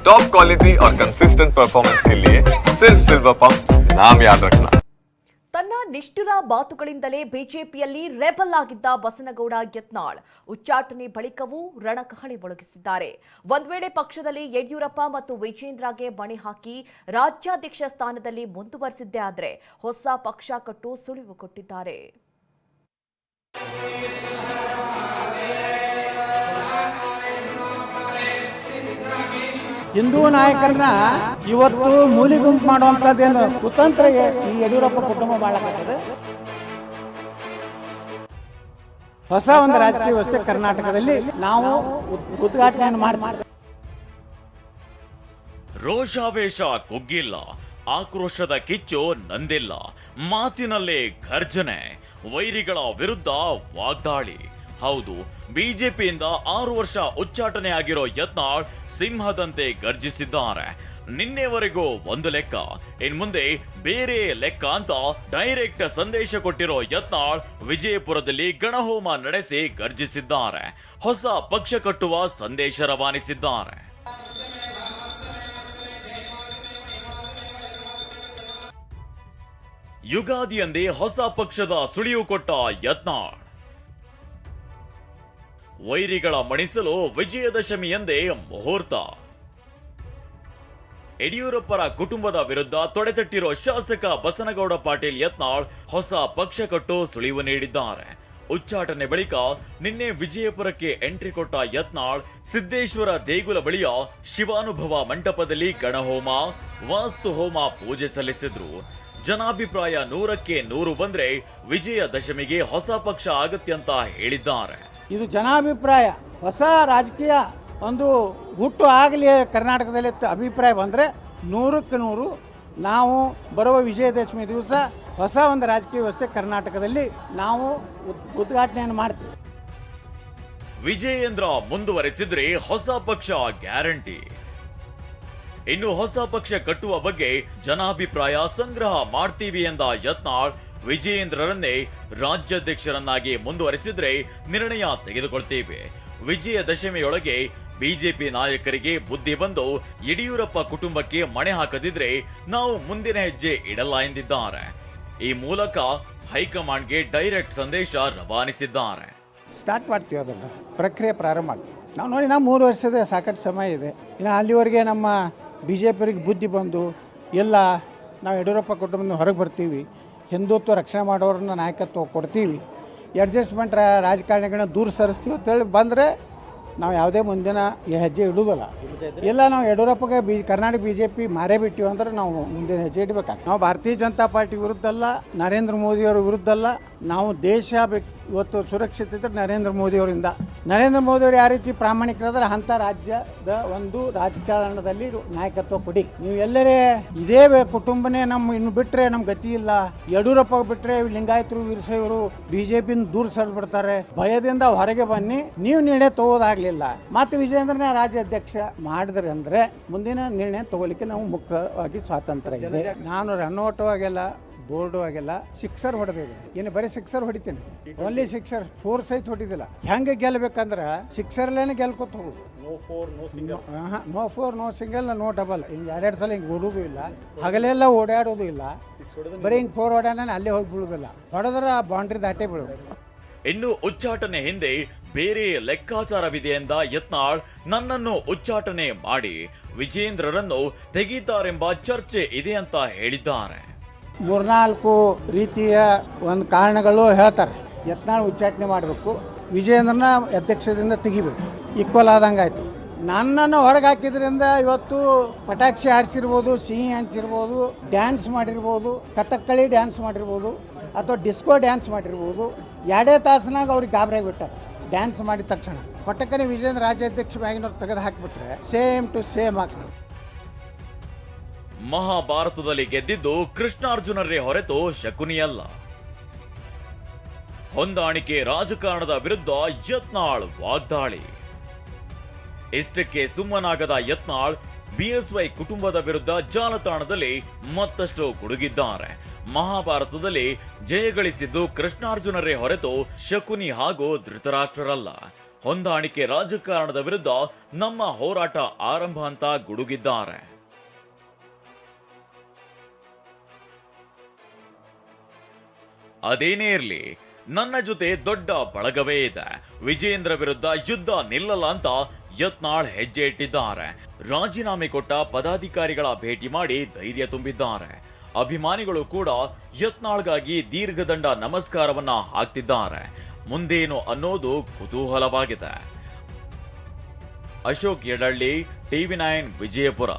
Top quality और consistent performance के लिए सिर्फ सिल्वर पंप नाम याद रखना ತನ್ನ ನಿಷ್ಠುರ ಮಾತುಗಳಿಂದಲೇ ಬಿಜೆಪಿಯಲ್ಲಿ ರೆಬಲ್ ಆಗಿದ್ದ ಬಸನಗೌಡ ಯತ್ನಾಳ್ ಉಚ್ಚಾಟನೆ ಬಳಿಕವೂ ರಣಕಹಳೆ ಮೊಳಗಿಸಿದ್ದಾರೆ ಒಂದ್ ವೇಳೆ ಪಕ್ಷದಲ್ಲಿ ಯಡಿಯೂರಪ್ಪ ಮತ್ತು ವಿಜೇಂದ್ರಗೆ ಮಣೆ ಹಾಕಿ ರಾಜ್ಯಾಧ್ಯಕ್ಷ ಸ್ಥಾನದಲ್ಲಿ ಮುಂದುವರೆಸಿದ್ದೇ ಆದ್ರೆ ಹೊಸ ಪಕ್ಷ ಕಟ್ಟು ಸುಳಿವು ಕೊಟ್ಟಿದ್ದಾರೆ ಹಿಂದೂ ನಾಯಕರನ್ನ ಇವತ್ತು ಮೂಲಿ ಗುಂಪು ಮಾಡುವಂಥದ್ದೇನು ಕುತಂತ್ರ ಈ ಯಡಿಯೂರಪ್ಪ ಕುಟುಂಬ ಮಾಡಲಾಗ್ತದೆ ಹೊಸ ಒಂದು ರಾಜಕೀಯ ವ್ಯವಸ್ಥೆ ಕರ್ನಾಟಕದಲ್ಲಿ ನಾವು ಉದ್- ಉದ್ಘಾಟನೆಯನ್ನು ಮಾಡಿ ರೋಷಾವೇಶ ಕುಗ್ಗಿಲ್ಲ, ಆಕ್ರೋಶದ ಕಿಚ್ಚು ನಂದಿಲ್ಲ, ಮಾತಿನಲ್ಲೇ ಘರ್ಜನೆ, ವೈರಿಗಳ ವಿರುದ್ಧ ವಾಗ್ದಾಳಿ. ಹೌದು, ಬಿಜೆಪಿಯಿಂದ ಆರು ವರ್ಷ ಉಚ್ಚಾಟನೆ ಆಗಿರೋ ಯತ್ನಾಳ್ ಸಿಂಹದಂತೆ ಗರ್ಜಿಸಿದ್ದಾರೆ. ನಿನ್ನೆವರೆಗೂ ಒಂದು ಲೆಕ್ಕ, ಇನ್ ಮುಂದೆ ಬೇರೆ ಲೆಕ್ಕ ಅಂತ ಡೈರೆಕ್ಟ್ ಸಂದೇಶ ಕೊಟ್ಟಿರೋ ಯತ್ನಾಳ್ ವಿಜಯಪುರದಲ್ಲಿ ಗಣಹೋಮ ನಡೆಸಿ ಗರ್ಜಿಸಿದ್ದಾರೆ. ಹೊಸ ಪಕ್ಷ ಕಟ್ಟುವ ಸಂದೇಶ ರವಾನಿಸಿದ್ದಾರೆ. ಯುಗಾದಿಯಂದೇ ಹೊಸ ಪಕ್ಷದ ಸುಳಿವು ಕೊಟ್ಟ ಯತ್ನಾಳ್ ವೈರಿಗಳ ಮಣಿಸಲು ವಿಜಯದಶಮಿ ಎಂದೇ ಮುಹೂರ್ತ. ಯಡಿಯೂರಪ್ಪರ ಕುಟುಂಬದ ವಿರುದ್ಧ ತೊಡೆತಟ್ಟಿರೋ ಶಾಸಕ ಬಸನಗೌಡ ಪಾಟೀಲ್ ಯತ್ನಾಳ್ ಹೊಸ ಪಕ್ಷ ಕಟ್ಟು ಸುಳಿವು ನೀಡಿದ್ದಾರೆ. ಉಚ್ಚಾಟನೆ ಬಳಿಕ ನಿನ್ನೆ ವಿಜಯಪುರಕ್ಕೆ ಎಂಟ್ರಿ ಕೊಟ್ಟ ಯತ್ನಾಳ್, ಸಿದ್ದೇಶ್ವರ ದೇಗುಲ ಬಳಿಯ ಶಿವಾನುಭವ ಮಂಟಪದಲ್ಲಿ ಗಣಹೋಮ ವಾಸ್ತು ಹೋಮ ಪೂಜೆ ಸಲ್ಲಿಸಿದ್ರು. ಜನಾಭಿಪ್ರಾಯ ನೂರಕ್ಕೆ ನೂರು ಬಂದ್ರೆ ವಿಜಯ ದಶಮಿಗೆ ಹೊಸ ಪಕ್ಷ ಅಗತ್ಯ ಅಂತ ಹೇಳಿದ್ದಾರೆ. ಇದು ಜನಾಭಿಪ್ರಾಯ. ಹೊಸ ರಾಜಕೀಯ ಒಂದು ಹುಟ್ಟು ಆಗಲಿ ಕರ್ನಾಟಕದಲ್ಲಿ ಅಭಿಪ್ರಾಯ ಬಂದರೆ ನೂರಕ್ಕೆ ನೂರು ನಾವು ಬರುವ ವಿಜಯದಶಮಿ ದಿವಸ ಹೊಸ ಒಂದು ರಾಜಕೀಯ ವ್ಯವಸ್ಥೆ ಕರ್ನಾಟಕದಲ್ಲಿ ನಾವು ಉದ್- ಉದ್ಘಾಟನೆಯನ್ನು ಮಾಡ್ತೀವಿ. ವಿಜಯೇಂದ್ರ ಮುಂದುವರೆಸಿದ್ರೆ ಹೊಸ ಪಕ್ಷ ಗ್ಯಾರಂಟಿ. ಇನ್ನು ಹೊಸ ಪಕ್ಷ ಕಟ್ಟುವ ಬಗ್ಗೆ ಜನಾಭಿಪ್ರಾಯ ಸಂಗ್ರಹ ಮಾಡ್ತೀವಿ ಎಂದ ಯತ್ನಾಳ್ ವಿಜಯೇಂದ್ರರನ್ನೇ ರಾಜ್ಯಾಧ್ಯಕ್ಷರನ್ನಾಗಿ ಮುಂದುವರೆಸಿದ್ರೆ ನಿರ್ಣಯ ತೆಗೆದುಕೊಳ್ತೇವೆ. ವಿಜಯದಶಮಿಯೊಳಗೆ ಬಿಜೆಪಿ ನಾಯಕರಿಗೆ ಬುದ್ಧಿ ಬಂದು ಯಡಿಯೂರಪ್ಪ ಕುಟುಂಬಕ್ಕೆ ಮಣೆ ಹಾಕದಿದ್ರೆ ನಾವು ಮುಂದಿನ ಹೆಜ್ಜೆ ಇಡಲ್ಲ ಎಂದಿದ್ದಾರೆ. ಈ ಮೂಲಕ ಹೈಕಮಾಂಡ್ಗೆ ಡೈರೆಕ್ಟ್ ಸಂದೇಶ ರವಾನಿಸಿದ್ದಾರೆ. ಸ್ಟಾರ್ಟ್ ಮಾಡ್ತೀವಿ ಅದನ್ನು. ಪ್ರಕ್ರಿಯೆ ಪ್ರಾರಂಭ ಮಾಡ್ತೀವಿ. ನಾವು ನೋಡಿ, ನಾವು ಮೂರು ವರ್ಷದ ಸಾಕಷ್ಟು ಸಮಯ ಇದೆ. ಇನ್ನು ಅಲ್ಲಿವರೆಗೆ ನಮ್ಮ ಬಿ ಜೆ ಪಿಯವರಿಗೆ ಬುದ್ಧಿ ಬಂದು ಎಲ್ಲ ನಾವು ಯಡಿಯೂರಪ್ಪ ಕುಟುಂಬದಿಂದ ಹೊರಗೆ ಬರ್ತೀವಿ. ಹಿಂದುತ್ವ ರಕ್ಷಣೆ ಮಾಡೋರನ್ನ ನಾಯಕತ್ವ ಕೊಡ್ತೀವಿ. ಅಡ್ಜಸ್ಟ್ಮೆಂಟ್ ರಾಜಕಾರಣಿಗಳನ್ನ ದೂರ ಸರಿಸ್ತೀವಿ ಅಂತೇಳಿ ಬಂದರೆ ನಾವು ಯಾವುದೇ ಮುಂದಿನ ಹೆಜ್ಜೆ ಇಡುವುದಿಲ್ಲ. ಇಲ್ಲ ನಾವು ಯಡಿಯೂರಪ್ಪಗೆ B, Karnataka B J P ಮಾರೇ ಬಿಟ್ಟಿವಿ ಅಂದ್ರೆ ನಾವು ಮುಂದಿನ ಹೆಜ್ಜೆ ಇಡಬೇಕಾಗ್ತದೆ. ನಾವು ಭಾರತೀಯ ಜನತಾ ಪಾರ್ಟಿ ವಿರುದ್ಧ ಅಲ್ಲ ನರೇಂದ್ರ ಮೋದಿಯವ್ರ ವಿರುದ್ಧ ಅಲ್ಲ ನಾವು ದೇಶ ಇವತ್ತು ಸುರಕ್ಷಿತ ಇದ್ರೆ ನರೇಂದ್ರ ಮೋದಿಯವರಿಂದ. ನರೇಂದ್ರ ಮೋದಿಯವರು ಯಾವ ರೀತಿ ಪ್ರಾಮಾಣಿಕರಾದ್ರೆ ಅಂಥ ರಾಜ್ಯದ ಒಂದು ರಾಜಕಾರಣದಲ್ಲಿ ನಾಯಕತ್ವ ಕೊಡಿ. ನೀವು ಎಲ್ಲರೇ ಇದೇ ಕುಟುಂಬನೇ ನಮ್ಮ ಇನ್ನು ಬಿಟ್ಟರೆ ನಮ್ಮ ಗತಿ ಇಲ್ಲ. ಯಡಿಯೂರಪ್ಪ ಬಿಟ್ಟರೆ ಲಿಂಗಾಯತರು ವೀರಶೈವರು ಬಿ ಜೆ ಪಿನ ದೂರ ಸರಿಬಿಡ್ತಾರೆ ಭಯದಿಂದ ಹೊರಗೆ ಬನ್ನಿ. ನೀವು ನಿರ್ಣಯ ತಗೋದಾಗ್ಲಿಲ್ಲ. ಮತ್ತೆ ರಾಜ್ಯ ಅಧ್ಯಕ್ಷ ಮಾಡಿದ್ರೆ ಅಂದ್ರೆ ಮುಂದಿನ ನಿರ್ಣಯ ತಗೋಲಿಕ್ಕೆ ನಾವು ಮುಖ್ಯವಾಗಿ ಸ್ವಾತಂತ್ರ್ಯ ಇದೆ. ನಾನು ರನ್ನೋಟವಾಗೆಲ್ಲ ಬೋರ್ಡು ಆಗೆಲ್ಲ ಸಿಕ್ಸರ್ ಹೊಡೆದಿದೆ. ಏನು ಬರೀ ಸಿಕ್ಸರ್ ಹೊಡಿತೀನಿ. ಓನ್ಲಿ ಸಿಕ್ಸರ್ ಫೋರ್ ಸೈತ್ ಹೊಡಿದಿಲ್ಲ. ಹೆಂಗೆ ಗೆಲ್ಬೇಕಂದ್ರೆ ಸಿಕ್ಸರ್ಲೇನೆ ಗೆಲ್ಕೊತ ಹೋಗುದು no four no single no double ಹಿಂಗೆ ಎರಡೆರಡು ಸಲ ಹಿಂಗೆ ಓಡೋದು ಇಲ್ಲ. ಹಗಲೆಲ್ಲ ಓಡಾಡೋದು ಇಲ್ಲ. ಬರೀ ಹಿಂಗೆ ಫೋರ್ ಹೊಡ್ಯಾನ ಅಲ್ಲೇ ಹೋಗಿ ಬೀಳೋದಿಲ್ಲ. ಹೊಡೆದ್ರೆ ಆ ಬೌಂಡ್ರಿ ದಾಟೇ ಬೀಳೋದು. ಇನ್ನು ಉಚ್ಚಾಟನೆ ಹಿಂದೆ ಬೇರೆ ಲೆಕ್ಕಾಚಾರವಿದೆ ಎಂದ ಯತ್ನಾಳ್ ನನ್ನನ್ನು ಉಚ್ಚಾಟನೆ ಮಾಡಿ. ವಿಜೇಂದ್ರರನ್ನು ತೆಗೀತಾರೆಂಬ ಚರ್ಚೆ ಇದೆ ಅಂತ ಹೇಳಿದ್ದಾರೆ. ಮೂರ್ನಾಲ್ಕು ರೀತಿಯ ಒಂದು ಕಾರಣಗಳು ಹೇಳ್ತಾರೆ. ಯತ್ನಾಳ್ ಉಚ್ಚಾಟನೆ ಮಾಡಬೇಕು. ವಿಜಯೇಂದ್ರನ ಅಧ್ಯಕ್ಷದಿಂದ ತೆಗಿಬೇಕು. ಈಕ್ವಲ್ ಆದಂಗೆ ಆಯಿತು ನನ್ನನ್ನು ಹೊರಗೆ ಹಾಕಿದ್ರಿಂದ ಇವತ್ತು ಪಟಾಕ್ಷಿ ಹಾರಿಸಿರ್ಬೋದು, ಸಿಹಿ ಹಂಚಿರ್ಬೋದು ಡ್ಯಾನ್ಸ್ ಮಾಡಿರ್ಬೋದು, ಕಥಕ್ಕಳಿ ಡ್ಯಾನ್ಸ್ ಮಾಡಿರ್ಬೋದು, ಅಥವಾ ಡಿಸ್ಕೋ ಡ್ಯಾನ್ಸ್ ಮಾಡಿರ್ಬೋದು, ಎರಡೇ ತಾಸಿನಾಗ ಅವ್ರಿಗೆ ಬಿಟ್ಟ ಡ್ಯಾನ್ಸ್ ಮಾಡಿದ ತಕ್ಷಣ. ಪಟಕನೆ ವಿಜೇಂದ್ರ ರಾಜ್ಯಾಧ್ಯಕ್ಷ ಮ್ಯಾಗಿನವ್ರು ತೆಗೆದು ಹಾಕಿಬಿಟ್ರೆ ಸೇಮ್ ಟು ಸೇಮ್ ಆಗ್ತದೆ ಮಹಾಭಾರತದಲ್ಲಿ ಗೆದ್ದಿದ್ದು ಕೃಷ್ಣಾರ್ಜುನರೇ ಹೊರತು ಶಕುನಿಯಲ್ಲ. ಹೊಂದಾಣಿಕೆ ರಾಜಕಾರಣದ ವಿರುದ್ಧ ಯತ್ನಾಳ್ ವಾಗ್ದಾಳಿ. ಇಷ್ಟಕ್ಕೆ ಸುಮ್ಮನಾಗದ ಯತ್ನಾಳ್ ಬಿಎಸ್ವೈ ಕುಟುಂಬದ ವಿರುದ್ಧ ಜಾಲತಾಣದಲ್ಲಿ ಮತ್ತಷ್ಟು ಗುಡುಗಿದ್ದಾರೆ. ಮಹಾಭಾರತದಲ್ಲಿ ಜಯಗಳಿಸಿದ್ದು ಕೃಷ್ಣಾರ್ಜುನರೇ ಹೊರತು ಶಕುನಿ ಹಾಗೂ ಧೃತರಾಷ್ಟ್ರರಲ್ಲ. ಹೊಂದಾಣಿಕೆ ರಾಜಕಾರಣದ ವಿರುದ್ಧ ನಮ್ಮ ಹೋರಾಟ ಆರಂಭ ಅಂತ ಗುಡುಗಿದ್ದಾರೆ. ಅದೇನೇ ಇರಲಿ, ನನ್ನ ಜೊತೆ ದೊಡ್ಡ ಬಳಗವೇ ಇದೆ. ವಿಜೇಂದ್ರ ವಿರುದ್ಧ ಯುದ್ಧ ನಿಲ್ಲಲ್ಲ ಅಂತ ಯತ್ನಾಳ್ ಹೆಜ್ಜೆ ಇಟ್ಟಿದ್ದಾರೆ. ರಾಜೀನಾಮೆ ಕೊಟ್ಟ ಪದಾಧಿಕಾರಿಗಳ ಭೇಟಿ ಮಾಡಿ ಧೈರ್ಯ ತುಂಬಿದ್ದಾರೆ. ಅಭಿಮಾನಿಗಳು ಕೂಡ ಯತ್ನಾಳ್ಗಾಗಿ ದೀರ್ಘದಂಡ ನಮಸ್ಕಾರವನ್ನ ಹಾಕ್ತಿದ್ದಾರೆ. ಮುಂದೇನು ಅನ್ನೋದು ಕುತೂಹಲವಾಗಿದೆ. Ashok Yadahalli TV nine, Vijayapura.